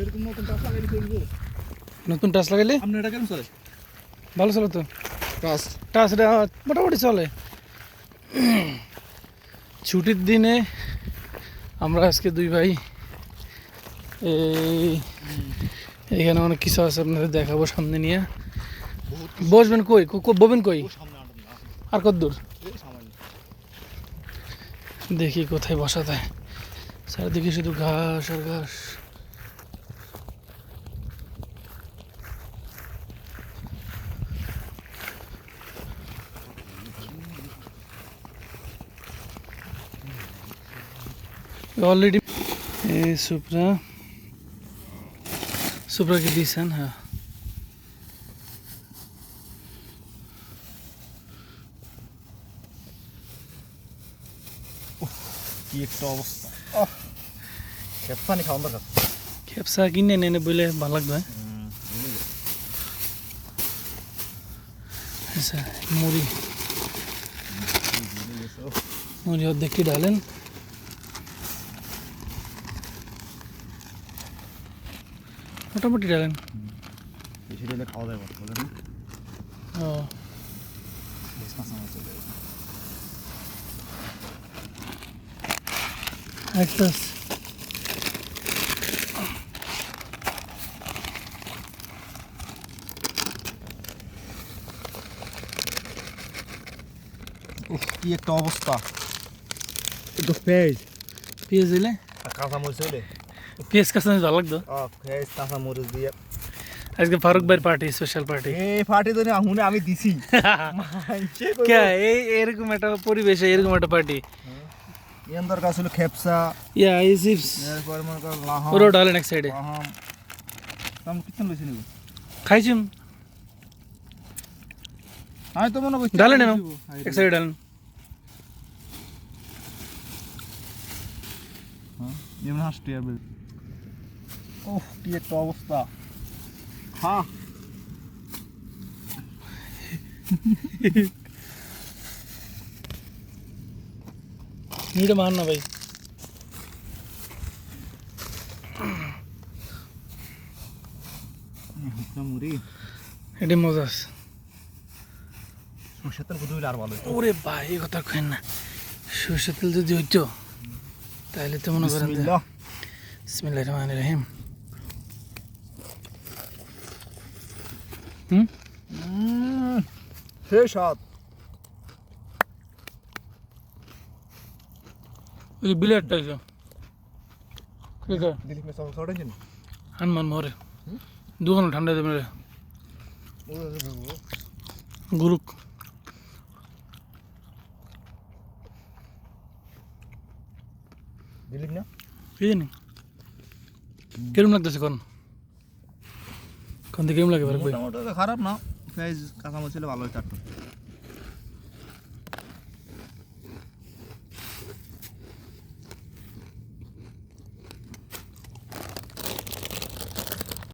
এরকম নতুন টাচ লাগাইলে চলবো নতুন টাচ লাগাইলে? আপনি এটা কেন চলে? ভালো চলো তো। টাচ। টাচটা মোটামুটি চলে। ছুটির দিনে আমরা আজকে দুই ভাই এই এখানে অনেক কিছু আছে আপনাদের দেখাবো সামনে নিয়ে। বসবেন কই? বসবেন কই? আর কত দূর? দেখি কোথায় বসা যায়। চারিদিকে শুধু ঘাস আর ঘাস। অলরেডি এই সুপ্রা সুপ্রাকে দিয়েছেন হ্যাঁ কি একটা অবস্থা আহ খেপসানি খাওয়ান দরকার খেপসা কিনে এনে বলে ভালো লাগবে আচ্ছা মুড়ি মুড়ি অর্ধেকটি ডালেন মোটামুটি ডালেন বেশি দিলে খাওয়া যায় বলেন ও বেশ কাঁচামাচ চলে যাবে একটা উফ কি একটা অবস্থা একটু পেঁয়াজ পেঁয়াজ দিলে আর কাঁচামরিচ হইলে পেঁয়াজ কাঁচা ভালো লাগতো পেঁয়াজ কাঁচামরিচ দিয়ে আজকে ফারুক ভাইয়ের পার্টি স্পেশাল পার্টি এই ফাটি তো হুনে আমি দিছি কে এই এরকম একটা পরিবেশে এরকম একটা পার্টি ইয়ান দরকার ছিল খেপসা ইয়া এই চিপস এরপর মনে কর লাহাম ওরাও ডালেন এক সাইডে লাহাম আমি কিচ্ছু লইছি নিব খাইছিম আমি তো মনে করছি ডালেন এনো এক সাইডে ডালেন যেমন হাসটি আর বেল ওহ কি একটা অবস্থা। হ্যাঁ মান না ভাই। মুড়ি। এটি মজা আছে সরষের তেল কুদুইলে আর ভালো হইতো। ওরে ভাই এই কথা কেন না। সরষে তেল যদি হইতো তাহলে তো মনে করেন। বিসমিল্লাহ। রহমান রহিম। হুম? সেই স্বাদ। ওই বিলেটটা হানমান মরে দুখানো ঠান্ডা দেবে রে গুরুক। দিলীপ না? কি জানি? কিরম লাগতেছে কোন? কোন দিকে লাগে খারাপ না। কাঁচামরিচ হলে ভালো একটু